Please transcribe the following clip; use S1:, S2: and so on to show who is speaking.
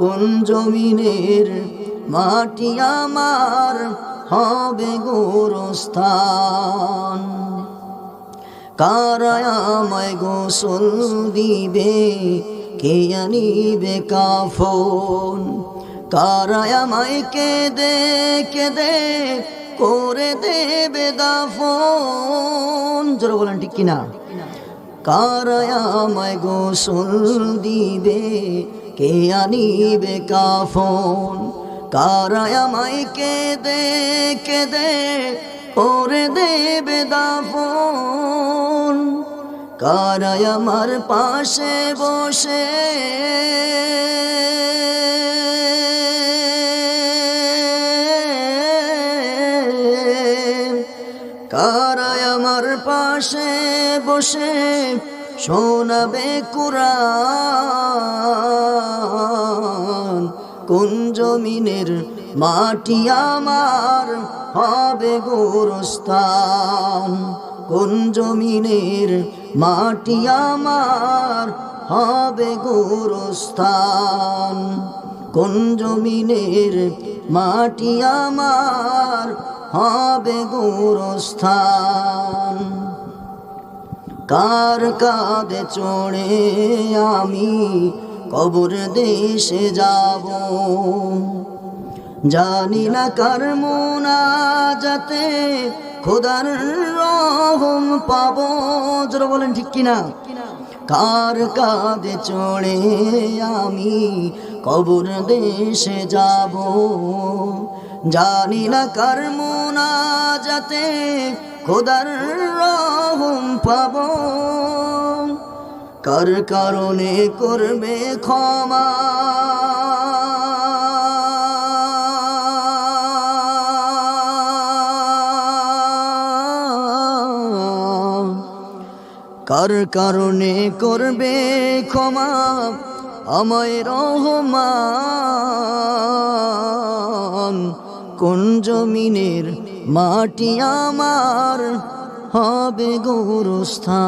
S1: কোন জমিনের মাটি আমার হবে গোরস্থান। কারায় আমায় গোসল দিবে, কে আনিবে কাফন? কারায় আমায় কেঁদে কেঁদে করে দেবে দাফন। জোরে বলেন, ঠিক কিনা? কারায় আমায় গোসল দিবে কে আনিবে কাফন? কারায় আমায় কেঁদে কেঁদে করে দেবে দাফন? কারায় আমার পাশে বসে? কারায় আমার পাশে বসে শোনাবে কুরান কোন জমিনের মাটি আমার হবে গোরস্থান? কোন জমিনের মাটি আমার হবে গোরস্থান? কোন জমিনের মাটি আমার হবে গোরস্থান? কার কাঁধে চড়ে আমি কবর দেশে যাব। জানি না কার যাতে খোদার রহম পাবো। জোরে বলেন ঠিক কিনা? কার কাঁধে চড়ে আমি কবর দেশে যাব। জানি না কার যাতে খোদার রহম পাব। কার কারণে করবে ক্ষমা? কার কারণে করবে ক্ষমা? আমায় রহমান, কোন জমিনের মাটি আমার? হবে গোরস্থান।